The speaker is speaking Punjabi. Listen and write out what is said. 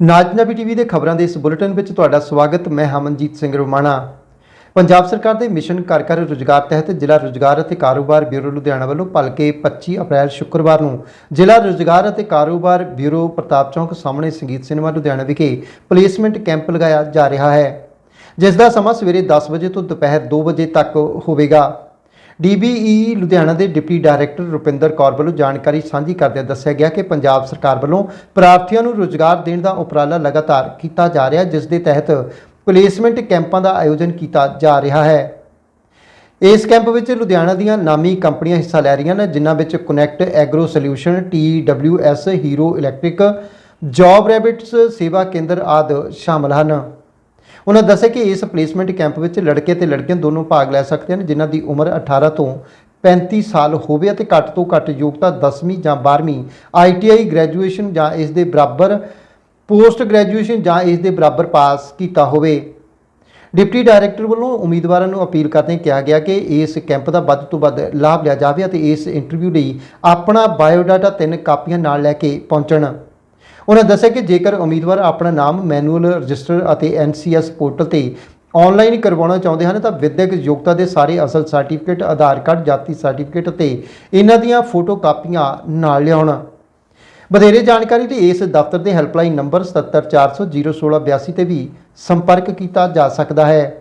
ਨਾਜਨਬੀ ਟੀਵੀ ਦੇ ਖਬਰਾਂ ਦੇ ਇਸ ਬੁਲੇਟਿਨ ਵਿੱਚ ਤੁਹਾਡਾ ਸਵਾਗਤ, ਮੈਂ ਹਮਨਜੀਤ ਸਿੰਘ ਰੋਮਾਣਾ। ਪੰਜਾਬ ਸਰਕਾਰ ਦੇ ਮਿਸ਼ਨ ਘਰ ਘਰ ਰੁਜ਼ਗਾਰ ਤਹਿਤ ਜ਼ਿਲ੍ਹਾ ਰੁਜ਼ਗਾਰ ਅਤੇ ਕਾਰੋਬਾਰ ਬਿਊਰੋ ਲੁਧਿਆਣਾ ਵੱਲੋਂ ਭਲਕੇ 25 ਅਪ੍ਰੈਲ ਸ਼ੁੱਕਰਵਾਰ ਨੂੰ ਜ਼ਿਲ੍ਹਾ ਰੁਜ਼ਗਾਰ ਅਤੇ ਕਾਰੋਬਾਰ ਬਿਊਰੋ ਪ੍ਰਤਾਪ ਚੌਂਕ ਸਾਹਮਣੇ ਸੰਗੀਤ ਸਿਨੇਮਾ ਲੁਧਿਆਣਾ ਵਿਖੇ ਪਲੇਸਮੈਂਟ ਕੈਂਪ ਲਗਾਇਆ ਜਾ ਰਿਹਾ ਹੈ, ਜਿਸ ਦਾ ਸਮਾਂ ਸਵੇਰੇ 10 ਵਜੇ ਤੋਂ ਦੁਪਹਿਰ 2 ਵਜੇ ਤੱਕ ਹੋਵੇਗਾ। ਡੀਬੀਈ ਲੁਧਿਆਣਾ ਦੇ ਡਿਪਟੀ ਡਾਇਰੈਕਟਰ ਰੁਪਿੰਦਰ ਕੌਰ ਵੱਲੋਂ ਜਾਣਕਾਰੀ ਸਾਂਝੀ ਕਰਦਿਆਂ ਦੱਸਿਆ ਗਿਆ ਕਿ ਪੰਜਾਬ ਸਰਕਾਰ ਵੱਲੋਂ ਪ੍ਰਾਰਥੀਆਂ ਨੂੰ ਰੁਜ਼ਗਾਰ ਦੇਣ ਦਾ ਉਪਰਾਲਾ ਲਗਾਤਾਰ ਕੀਤਾ ਜਾ ਰਿਹਾ, ਜਿਸ ਦੇ ਤਹਿਤ ਪਲੇਸਮੈਂਟ ਕੈਂਪਾਂ ਦਾ ਆਯੋਜਨ ਕੀਤਾ ਜਾ ਰਿਹਾ ਹੈ। ਇਸ ਕੈਂਪ ਵਿੱਚ ਲੁਧਿਆਣਾ ਦੀਆਂ ਨਾਮੀ ਕੰਪਨੀਆਂ ਹਿੱਸਾ ਲੈ ਰਹੀਆਂ ਨੇ, ਜਿਨ੍ਹਾਂ ਵਿੱਚ connect agro solution TWS Hero electric job rabbits ਸੇਵਾ ਕੇਂਦਰ ਆਦਿ ਸ਼ਾਮਲ ਹਨ। ਉਹਨਾਂ ਦੱਸਿਆ ਕਿ ਇਸ ਪਲੇਸਮੈਂਟ ਕੈਂਪ ਵਿੱਚ ਲੜਕੇ ਤੇ ਲੜਕੀਆਂ ਦੋਨੋਂ ਭਾਗ ਲੈ ਸਕਦੇ ਹਨ, ਜਿਨ੍ਹਾਂ ਦੀ ਉਮਰ 18 ਤੋਂ 35 ਸਾਲ ਹੋਵੇ ਅਤੇ ਘੱਟ ਤੋਂ ਘੱਟ ਯੋਗਤਾ 10ਵੀਂ ਜਾਂ 12ਵੀਂ ITI ਗ੍ਰੈਜੂਏਸ਼ਨ ਜਾਂ ਇਸ ਦੇ ਬਰਾਬਰ ਪੋਸਟ ਗ੍ਰੈਜੂਏਸ਼ਨ ਜਾਂ ਇਸ ਦੇ ਬਰਾਬਰ ਪਾਸ ਕੀਤਾ ਹੋਵੇ। ਡਿਪਟੀ ਡਾਇਰੈਕਟਰ ਵੱਲੋਂ ਉਮੀਦਵਾਰਾਂ ਨੂੰ ਅਪੀਲ ਕਰਦੇ ਕਿਹਾ ਗਿਆ ਕਿ ਇਸ ਕੈਂਪ ਦਾ ਵੱਧ ਤੋਂ ਵੱਧ ਲਾਭ ਲਿਆ ਜਾਵੇ ਅਤੇ ਇਸ ਇੰਟਰਵਿਊ ਲਈ ਆਪਣਾ ਬਾਇਓਡਾਟਾ ਤਿੰਨ ਕਾਪੀਆਂ ਨਾਲ ਲੈ ਕੇ ਪਹੁੰਚਣ। ਉਹਨਾਂ ਦੱਸਿਆ ਕਿ ਜੇਕਰ ਉਮੀਦਵਾਰ ਆਪਣਾ ਨਾਮ ਮੈਨੂਅਲ ਰਜਿਸਟਰ ਅਤੇ ਐਨਸੀਐਸ ਪੋਰਟਲ ਤੇ ਆਨਲਾਈਨ ਕਰਵਾਉਣਾ ਚਾਹੁੰਦੇ ਹਨ, ਤਾਂ ਵਿਦਿਅਕ ਯੋਗਤਾ ਦੇ ਸਾਰੇ ਅਸਲ ਸਰਟੀਫਿਕੇਟ, ਆਧਾਰ ਕਾਰਡ, ਜਾਤੀ ਸਰਟੀਫਿਕੇਟ ਅਤੇ ਇਹਨਾਂ ਦੀਆਂ ਫੋਟੋ ਕਾਪੀਆਂ ਨਾਲ ਲਿਆਉਣ। ਵਧੇਰੇ ਜਾਣਕਾਰੀ ਲਈ ਇਸ ਦਫ਼ਤਰ ਦੇ ਹੈਲਪਲਾਈਨ ਨੰਬਰ 774001682 ਤੇ ਵੀ ਸੰਪਰਕ ਕੀਤਾ ਜਾ ਸਕਦਾ ਹੈ।